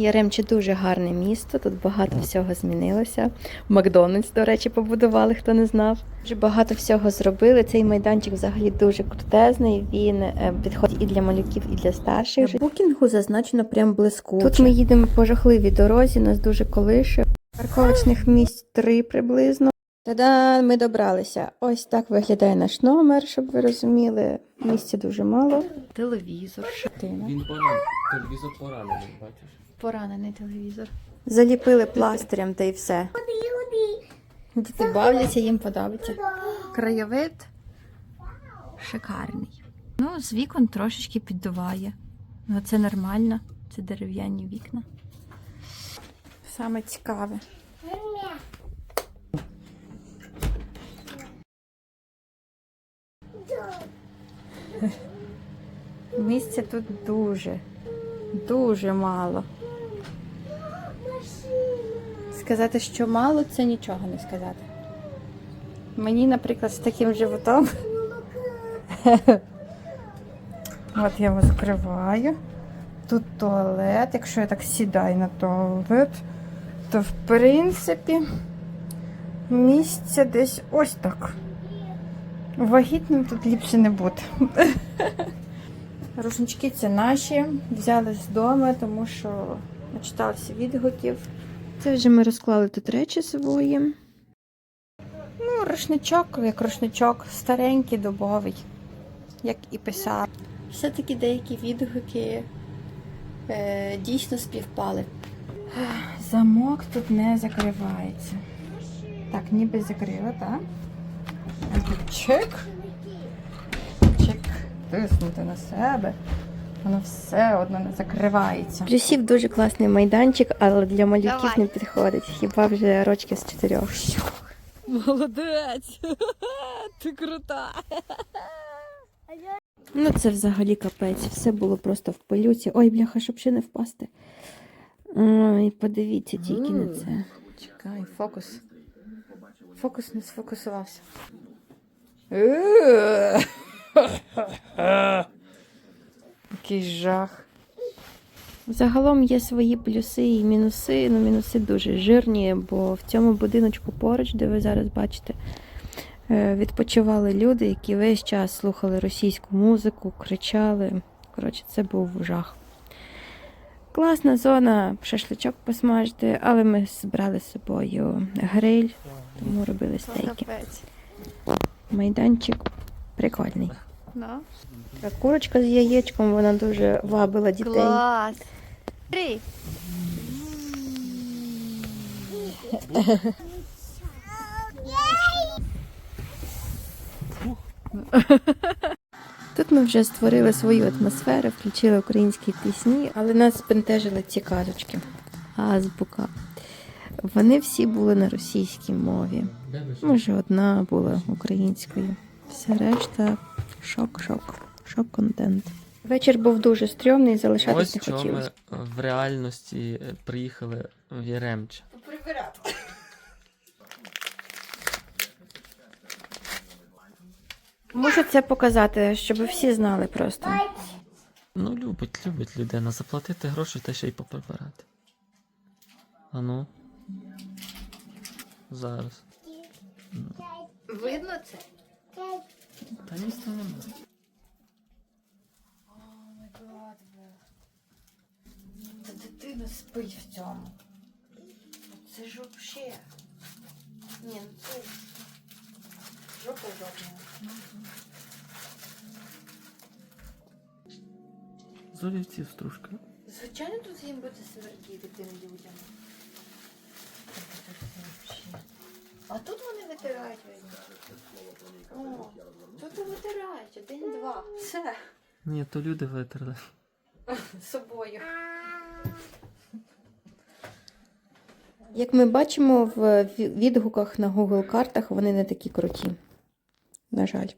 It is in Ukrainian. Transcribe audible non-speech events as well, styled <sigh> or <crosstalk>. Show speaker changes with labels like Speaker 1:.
Speaker 1: Яремче дуже гарне місто, тут багато всього змінилося. Макдональдс, до речі, побудували, хто не знав. Дуже багато всього зробили. Цей майданчик взагалі дуже крутезний. Він е, підходить і для малюків, і для старших. В букінгу зазначено прям блискуче. Тут ми їдемо по жахливій дорозі, нас дуже колише. Парковочних місць три приблизно. Та-да, ми добралися. Ось так виглядає наш номер, щоб ви розуміли. Місця дуже мало. Телевізор, шатина.
Speaker 2: Він поранений. Телевізор поранений, бачиш.
Speaker 1: Поранений телевізор. Заліпили пластирем та й все. Діти бавляться, їм подобається. Краєвид шикарний. Ну, з вікон трошечки піддуває. Ну, це нормально. Це дерев'яні вікна. Саме цікаве. Місця тут дуже, дуже мало. Сказати, що мало, це нічого не сказати. Мені, наприклад, з таким животом. <laughs> От я його закриваю. Тут туалет. Якщо я так сідаю на туалет, то в принципі місця десь ось так. Вагітним тут ліпше не бути. <laughs> Рушнички це наші. Взяли з дому, тому що начиталися відгуків. Це вже ми розклали тут речі свої. Ну, рушничок, як рушничок, старенький, дубовий, як і писав. Все-таки деякі відгуки е, дійсно співпали. Замок тут не закривається. Так, ніби закрила, так? Чек. Чек. Тиснути на себе. Воно все одно не закривається. Плюсів дуже класний майданчик, але для малюків не підходить. Хіба вже рочки з чотирьох. Молодець! <laughs> Ти крута! Ну, це взагалі капець. Все було просто в пилюці. Ой, бляха, щоб ще не впасти. Ой, подивіться тільки на це. Чекай, фокус. Фокус не сфокусувався. <laughs> Е! Який жах. Загалом є свої плюси і мінуси. Ну, мінуси дуже жирні, бо в цьому будиночку поруч, де ви зараз бачите, е, відпочивали люди, які весь час слухали російську музику, кричали. Коротше, це був жах. Класна зона, шашличок посмажити, але ми збрали з собою гриль, тому робили стейки. Майданчик прикольний. Та Курочка з яєчком, вона дуже вабила дітей.
Speaker 3: Клас. Три.
Speaker 1: Тут ми вже створили свою атмосферу, включили українські пісні, але нас збентежили ці казочки. Азбука. Вони всі були на російській мові. Може, одна була українською. Все решта шок-шок. Шок-контент. Вечір був дуже стрьомний, залишатись
Speaker 2: Ось
Speaker 1: не
Speaker 2: чому ми
Speaker 1: хотілося.
Speaker 2: в реальності е, приїхали в Яремче.
Speaker 1: Можу це показати, щоб всі знали просто.
Speaker 2: Ну, любить, любить людина. Заплатити гроші та ще й поприбирати. А ну. Зараз.
Speaker 3: Видно це?
Speaker 2: Та місця немає.
Speaker 1: Та дитина спить в цьому. Це ж взагалі. Ні, ну це жопа жопа.
Speaker 2: З олівців стружка.
Speaker 1: Звичайно, тут їм буде смердіти тим людям. А тут вони витирають видно. О, тут і витирають один-два. Все.
Speaker 2: Ні, то люди витерли.
Speaker 1: з собою. Як ми бачимо в відгуках на Google картах, вони не такі круті. На жаль.